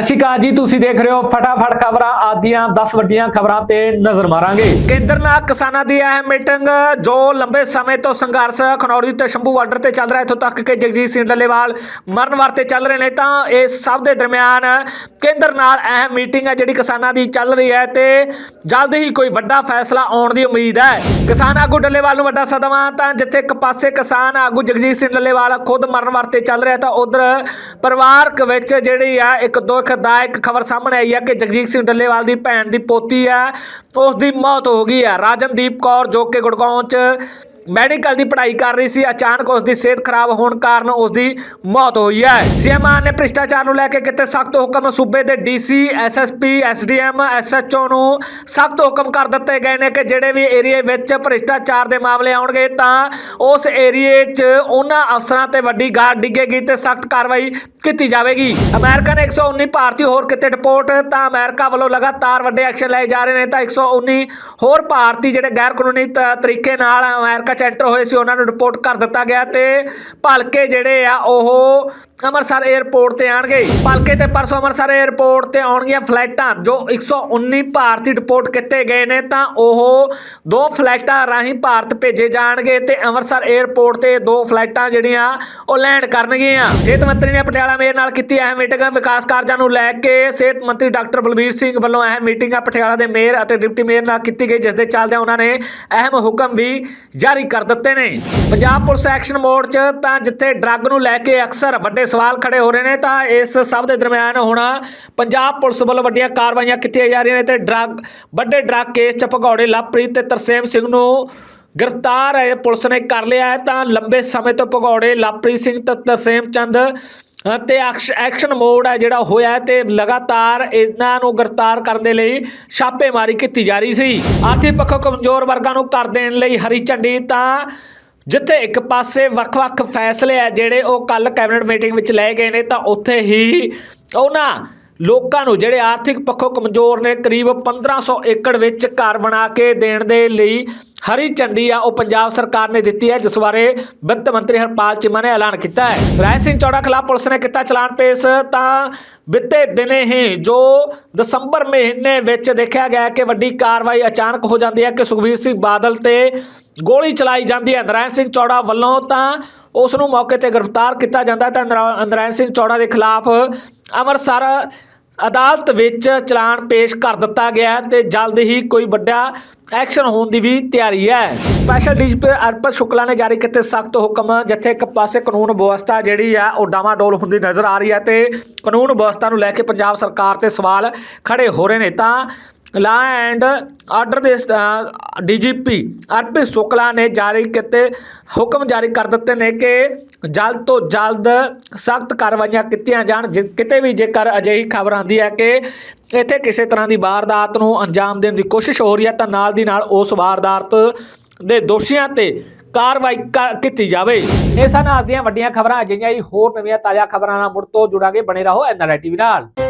ਸਤਿ ਸ਼੍ਰੀ ਅਕਾਲ ਜੀ, ਤੁਸੀਂ ਦੇਖ ਰਹੇ ਹੋ ਫਟਾਫਟ ਖਬਰਾਂ। ਆਦੀਆਂ 10 ਵੱਡੀਆਂ ਖਬਰਾਂ ਤੇ ਨਜ਼ਰ ਮਾਰਾਂਗੇ। ਕੇਂਦਰ ਨਾਲ ਕਿਸਾਨਾਂ ਦੀ ਅਹਿਮ ਮੀਟਿੰਗ, ਜੋ ਲੰਬੇ ਸਮੇਂ ਤੋਂ ਸੰਘਰਸ਼, ਖਨੌਰੀ ਤੇ ਸ਼ੰਭੂ ਬਾਰਡਰ ਤੇ ਚੱਲ ਰਿਹਾ, ਇੱਥੋਂ ਤੱਕ ਕਿ ਜਗਜੀਤ ਸਿੰਘ ਡੱਲੇਵਾਲ ਮਰਨ ਵਾਸਤੇ ਚੱਲ ਰਹੇ ਨੇ, ਤਾਂ ਇਸ ਸਭ ਦੇ ਦਰਮਿਆਨ ਕੇਂਦਰ ਨਾਲ ਅਹਿਮ ਮੀਟਿੰਗ ਹੈ, ਜਿਹੜੀ ਕਿਸਾਨਾਂ ਦੀ ਚੱਲ ਰਹੀ ਹੈ, ਤੇ ਜਲਦ ਹੀ ਕੋਈ ਵੱਡਾ ਫੈਸਲਾ ਆਉਣ ਦੀ ਉਮੀਦ ਹੈ। ਕਿਸਾਨ ਆਗੂ ਡੱਲੇਵਾਲ ਨੂੰ ਵੱਡਾ ਸਦਮਾ ਤਾਂ ਜਿੱਥੇ ਇੱਕ ਪਾਸੇ ਕਿਸਾਨ ਆਗੂ ਜਗਜੀਤ ਸਿੰਘ ਡੱਲੇਵਾਲ ਖੁਦ ਮਰਨ ਵਾਸਤੇ ਚੱਲ ਰਿਹਾ, ਤਾਂ ਉਧਰ ਪਰਿਵਾਰਕ ਵਿੱਚ ਜਿਹੜੀ ਆ ਇੱਕ ਦੁਖਦਾਇਕ ਖਬਰ ਸਾਹਮਣੇ ਆਈ ਹੈ ਕਿ ਜਗਜੀਤ ਸਿੰਘ ਡੱਲੇਵਾਲ ਦੀ ਭੈਣ ਦੀ ਪੋਤੀ ਹੈ ਉਸ ਦੀ ਮੌਤ ਹੋ ਗਈ ਹੈ ਰਾਜਨਦੀਪ ਕੌਰ ਜੋ ਕਿ ਗੁੜਗਾਉਂ 'ਚ ਮੈਡੀਕਲ ਦੀ ਪੜ੍ਹਾਈ ਕਰ ਰਹੀ ਸੀ, ਅਚਾਨਕ ਉਸ ਦੀ ਸਿਹਤ ਖਰਾਬ ਹੋਣ ਕਾਰਨ ਉਸ ਦੀ ਮੌਤ ਹੋਈ ਹੈ। ਸੀਐਮ ਮਾਨ ਨੇ ਭ੍ਰਿਸ਼ਟਾਚਾਰ ਨੂੰ ਲੈ ਕੇ ਕੀਤੇ ਸਖਤ ਹੁਕਮ। ਸੂਬੇ ਦੇ ਡੀਸੀ ਐਸਐਸਪੀ ਐਸਡੀਐਮ ਐਸਐਚਓ ਨੂੰ ਸਖਤ ਹੁਕਮ ਕਰ ਦਿੱਤੇ ਗਏ ਨੇ ਕਿ ਜਿਹੜੇ ਵੀ ਏਰੀਏ ਵਿੱਚ ਭ੍ਰਿਸ਼ਟਾਚਾਰ ਦੇ ਮਾਮਲੇ ਆਉਣਗੇ, ਤਾਂ ਉਸ ਏਰੀਏ 'ਚ ਉਹਨਾਂ ਅਫਸਰਾਂ ਤੇ ਵੱਡੀ ਗਾਰਡ ਡਿੱਗੇਗੀ ਤੇ ਸਖਤ ਕਾਰਵਾਈ ਕੀਤੀ ਜਾਵੇਗੀ। ਅਮਰੀਕਾ ਨੇ 119 ਭਾਰਤੀ ਹੋਰ ਕਿਤੇ ਡਿਪੋਰਟ ਤਾਂ ਅਮਰੀਕਾ ਵੱਲੋਂ ਲਗਾਤਾਰ ਵੱਡੇ ਐਕਸ਼ਨ ਲਏ ਜਾ ਰਹੇ ਨੇ, ਤਾਂ 119 ਹੋਰ ਭਾਰਤੀ ਜਿਹੜੇ ਗੈਰ ਕਾਨੂੰਨੀ ਤ- ਤਰੀਕੇ ਨਾਲ ਅਮਰੀਕਾ ਸੈਂਟਰ ਹੋਏ ਸੀ ਉਹਨਾਂ ਨੂੰ ਰਿਪੋਰਟ ਕਰ ਦਿੱਤਾ ਗਿਆ ਤੇ ਭਲਕੇ ਜਿਹੜੇ ਆ ਉਹ ਅੰਮ੍ਰਿਤਸਰ 에ਅਰਪੋਰਟ ਤੇ ਆਣਗੇ ਪਲਕੇ ਤੇ ਪਰਸੋਂ ਅੰਮ੍ਰਿਤਸਰ 에ਅਰਪੋਰਟ ਤੇ ਆਉਣਗੀਆਂ ਫਲਾਈਟਾਂ ਜੋ 119 ਭਾਰਤੀ ਰਿਪੋਰਟ ਕੀਤੇ ਗਏ ਨੇ, ਤਾਂ ਉਹ ਦੋ ਫਲਾਈਟਾਂ ਰਾਹੀਂ ਭਾਰਤ ਭੇਜੇ ਜਾਣਗੇ ਤੇ ਅੰਮ੍ਰਿਤਸਰ 에ਅਰਪੋਰਟ ਤੇ ਦੋ ਫਲਾਈਟਾਂ ਜਿਹੜੀਆਂ, ਉਹ ਲੈਂਡ ਕਰਨਗੀਆਂ। ਸਿਹਤ ਮੰਤਰੀ ਨੇ ਪਟਿਆਲਾ ਮੇਅਰ ਨਾਲ ਕੀਤੀ ਅਹਿਮ ਮੀਟਿੰਗ। ਵਿਕਾਸ ਕਾਰਜਾਂ ਨੂੰ ਲੈ ਕੇ ਸਿਹਤ ਮੰਤਰੀ ਡਾਕਟਰ ਬਲਬੀਰ ਸਿੰਘ ਵੱਲੋਂ ਅਹਿਮ ਮੀਟਿੰਗ ਆ ਪਟਿਆਲਾ ਦੇ ਮੇਅਰ ਅਤੇ ਡਿਪਟੀ ਮੇਅਰ ਨਾਲ ਕੀਤੀ ਗਈ, ਜਿਸ ਦੇ ਚੱਲਦਿਆਂ ਉਹਨਾਂ ਨੇ ਅਹਿਮ ਹੁਕਮ ਵੀ ਜਾਰੀ ਕਰ ਦਿੱਤੇ ਨੇ। ਪੰਜਾਬ ਪੁਲਿਸ ਐਕਸ਼ਨ ਮੋਡ 'ਚ ਤਾਂ ਜਿੱਥੇ ਡਰੱਗ ਨੂੰ ਲੈ ਕੇ ਅਕਸਰ ਵੱਡੇ ਸਵਾਲ ਖੜੇ ਹੋ ਰਹੇ ਨੇ ਤਾਂ ਇਸ ਸਭ ਦੇ ਦਰਮਿਆਨ ਹੁਣ ਪੰਜਾਬ ਪੁਲਿਸ ਵੱਲੋਂ ਵੱਡੀਆਂ ਕਾਰਵਾਈਆਂ ਕੀਤੀਆਂ ਜਾ ਰਹੀਆਂ ਨੇ ਤੇ ਡਰੱਗ, ਵੱਡੇ ਡਰੱਗ ਕੇਸ 'ਚ ਭਗੌੜੇ ਲਵਪ੍ਰੀਤ ਤੇ ਤਰਸੇਮ ਸਿੰਘ ਨੂੰ ਗ੍ਰਿਫਤਾਰ ਹੈ, ਪੁਲਿਸ ਨੇ ਕਰ ਲਿਆ ਤਾਂ ਲੰਬੇ ਸਮੇਂ ਤੋਂ ਭਗੌੜੇ ਲਵਪ੍ਰੀਤ ਸਿੰਘ ਤੇ ਤਰਸੇਮ ਚੰਦ ਤੇ ਐਕਸ਼- ਐਕਸ਼ਨ ਮੋਡ ਹੈ ਜਿਹੜਾ ਹੋਇਆ ਤੇ ਲਗਾਤਾਰ ਇਹਨਾਂ ਨੂੰ ਗ੍ਰਿਫਤਾਰ ਕਰਨ ਦੇ ਲਈ ਛਾਪੇਮਾਰੀ ਕੀਤੀ ਜਾ ਰਹੀ ਸੀ। ਆਰਥਿਕ ਪੱਖੋਂ ਕਮਜ਼ੋਰ ਵਰਗਾਂ ਨੂੰ ਕਰ ਦੇਣ ਲਈ ਹਰੀ ਝੰਡੀ ਤਾਂ ਜਿੱਥੇ ਇੱਕ ਪਾਸੇ ਵੱਖ-ਵੱਖ ਫੈਸਲੇ ਆ ਜਿਹੜੇ ਉਹ ਕੱਲ ਕੈਬਨਿਟ ਮੀਟਿੰਗ ਵਿੱਚ ਲਏ ਗਏ ਨੇ, ਤਾਂ ਉੱਥੇ ਹੀ ਉਹਨਾਂ ਲੋਕਾਂ ਨੂੰ ਜਿਹੜੇ ਆਰਥਿਕ ਪੱਖੋਂ ਕਮਜ਼ੋਰ ਨੇ, ਕਰੀਬ 1500 ਏਕੜ ਵਿੱਚ ਘਰ ਬਣਾ ਕੇ ਦੇਣ ਦੇ ਲਈ ਹਰੀ ਝੰਡੀ ਆ, ਉਹ ਪੰਜਾਬ ਸਰਕਾਰ ਨੇ ਦਿੱਤੀ ਹੈ, ਜਿਸ ਬਾਰੇ ਵਿੱਤ ਮੰਤਰੀ ਹਰਪਾਲ ਚੀਮਾ ਨੇ ਐਲਾਨ ਕੀਤਾ ਹੈ। ਰਾਏ ਸਿੰਘ ਚੌੜਾ ਖਿਲਾਫ ਪੁਲਿਸ ਨੇ ਕੀਤਾ ਚਲਾਨ ਪੇਸ਼, ਤਾਂ ਬਿੱਤੇ ਦਿਨੇ ਹੀ ਜੋ ਦਸੰਬਰ ਮਹੀਨੇ ਵਿੱਚ ਦੇਖਿਆ ਗਿਆ ਕਿ ਵੱਡੀ ਕਾਰਵਾਈ ਅਚਾਨਕ ਹੋ ਜਾਂਦੀ ਹੈ ਕਿ ਸੁਖਬੀਰ ਸਿੰਘ ਬਾਦਲ ਤੇ ਗੋਲੀ ਚਲਾਈ ਜਾਂਦੀ ਹੈ। ਨਰਾਇਣ ਸਿੰਘ ਚੌੜਾ ਵੱਲੋਂ ਤਾਂ ਉਸ ਨੂੰ ਮੌਕੇ ਤੇ ਗ੍ਰਿਫਤਾਰ ਕੀਤਾ ਜਾਂਦਾ ਤਾਂ ਨਰਾ- ਨਰਾਇਣ ਸਿੰਘ ਚੌੜਾ ਦੇ ਖਿਲਾਫ ਅੰਮ੍ਰਿਤਸਰ ਅਦਾਲਤ ਵਿੱਚ ਚਲਾਨ ਪੇਸ਼ ਕਰ ਦਿੱਤਾ ਗਿਆ ਹੈ ਤੇ ਜਲਦ ਹੀ ਕੋਈ ਵੱਡਾ ਐਕਸ਼ਨ ਹੋਣ ਦੀ ਵੀ ਤਿਆਰੀ ਹੈ। ਸਪੈਸ਼ਲ ਡੀਜੀਪੀ ਅਰਪਤ ਸ਼ੁਕਲਾ ਨੇ ਜਾਰੀ ਕੀਤੇ ਸਖਤ ਹੁਕਮ, ਜਿੱਥੇ ਇੱਕ ਪਾਸੇ ਕਾਨੂੰਨ ਵਿਵਸਥਾ ਜਿਹੜੀ ਆ ਉਹ ਡਾਮਾਡੋਲ ਹੁੰਦੀ ਨਜ਼ਰ ਆ ਰਹੀ ਹੈ ਤੇ ਕਾਨੂੰਨ ਵਿਵਸਥਾ ਨੂੰ ਲੈ ਕੇ ਪੰਜਾਬ ਸਰਕਾਰ ਤੇ ਸਵਾਲ ਖੜੇ ਹੋ ਰਹੇ ਨੇ। ਤਾਂ ਲਾ ਐਂਡ ਆਰਡਰ ਦੇ ਡੀਜੀਪੀ ਅਰਪਿਤ ਸ਼ੁਕਲਾ ਨੇ ਜਾਰੀ ਕੀਤੇ, ਹੁਕਮ ਜਾਰੀ ਕਰ ਦਿੱਤੇ ਨੇ ਕਿ ਜਲਦ ਤੋਂ ਜਲਦ ਸਖਤ ਕਾਰਵਾਈਆਂ ਕੀਤੀਆਂ ਜਾਣ, ਜੇ- ਕਿਤੇ ਵੀ ਜੇਕਰ ਅਜਿਹੀ ਖਬਰ ਆਉਂਦੀ ਹੈ ਕਿ ਇੱਥੇ ਕਿਸੇ ਤਰ੍ਹਾਂ ਦੀ ਵਾਰਦਾਤ ਨੂੰ ਅੰਜਾਮ ਦੇਣ ਦੀ ਕੋਸ਼ਿਸ਼ ਹੋ ਰਹੀ ਹੈ, ਤਾਂ ਨਾਲ ਦੀ ਨਾਲ ਉਸ ਵਾਰਦਾਤ ਦੇ ਦੋਸ਼ੀਆਂ ਤੇ ਕਾਰਵਾਈ ਕ- ਕੀਤੀ ਜਾਵੇ। ਇਹ ਸਨ ਅੱਜ ਦੀਆਂ ਵੱਡੀਆਂ ਖਬਰਾਂ, ਅਜਿਹੀਆਂ ਹੀ ਹੋਰ ਨਵੀਆਂ ਤਾਜ਼ਾ ਖਬਰਾਂ ਨਾਲ ਮੁੜ ਤੋਂ ਜੁੜਾਂਗੇ। ਬਣੇ ਰਹੋ ਐਨਆਰਆਈ ਟੀਵੀ ਨਾਲ।